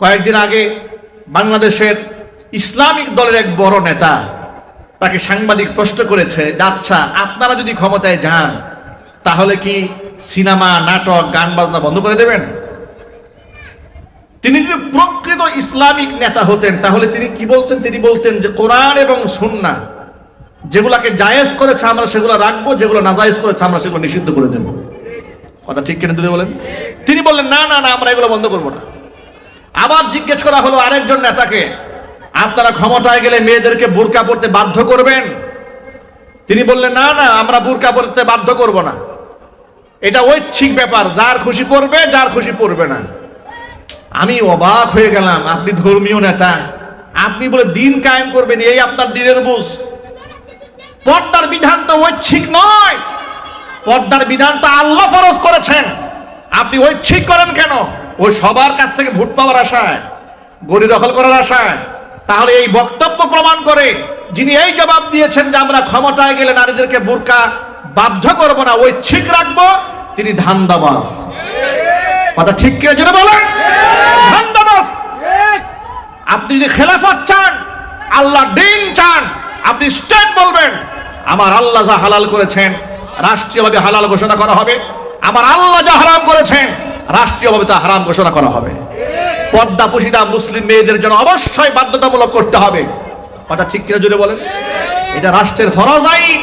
কয়েকদিন আগে বাংলাদেশের ইসলামিক দলের এক বড় নেতা তাকে সাংবাদিক প্রশ্ন করেছে আচ্ছা আপনারা যদি ক্ষমতায় যান, তাহলে কি সিনেমা, নাটক গান বাজনা বন্ধ করে দেবেন? তিনি যদি প্রকৃত ইসলামিক নেতা হতেন, তাহলে তিনি কি বলতেন? তিনি বলতেন যে, কোরআন এবং সুন্না যেগুলাকে জায়েজ করেছে আমরা, সেগুলো রাখব, যেগুলো নাজায়েজ করেছে আমরা, সেগুলো নিষিদ্ধ করে দেবো। কথা ঠিক কেন তুমি বলেন? তিনি বললেন, না না না, আমরা এগুলো বন্ধ করব না। আবার জিজ্ঞেস করা হলো আরেকজন নেতাকে, আপনারা ক্ষমতায় গেলে মেয়েদেরকে বোরকা পড়তে বাধ্য করবেন? তিনি বললেন, না না, আমরা বোরকা পড়তে বাধ্য করব না। এটা ঐচ্ছিক ব্যাপার, যার খুশি পড়বে যার খুশি পড়বে না। আমি অবাক হয়ে গেলাম, আপনি ধর্মীয় নেতা, আপনি বলে দিন কায়েম করবেন, এই আপনার দিনের বুঝ। পর্দার বিধান তো ঐচ্ছিক নয়, পর্দার বিধান তো আল্লাহ ফরজ করেছেন। আপনি ঐচ্ছিক করেন কেন? ওই সবার কাছ থেকে ভোট পাওয়ার আশায়, গড়ি দখল করার আশায়, তাহলে এই বক্তব্য প্রমাণ করে যিনি এই জবাব দিয়েছেন যে আমরা ক্ষমতায় গেলে নারীদেরকে বোরকা বাধ্য করব না ওই ঠিক রাখব, তিনি ধান্দাবাজ। কথা ঠিক কে জন্য বলেন? ধান্দাবাজ। আপনি যদি খেলাফত চান, আল্লাহ দিন চান, আপনি স্টেট বলবেন, আমার আল্লাহ যা হালাল করেছেন, রাষ্ট্রীয়ভাবে হালাল ঘোষণা করা হবে, আমার আল্লাহ যা হারাম করেছেন রাষ্ট্রীয়ভাবে তা হারাম ঘোষণা করা হবে। পর্দা পুশিদা মুসলিম মেয়েদের জন্য অবশ্যই বাধ্যতামূলক করতে হবে। কথা ঠিক কিনা জুড়ে বলেন? এটা রাষ্ট্রের ফরজ আইন।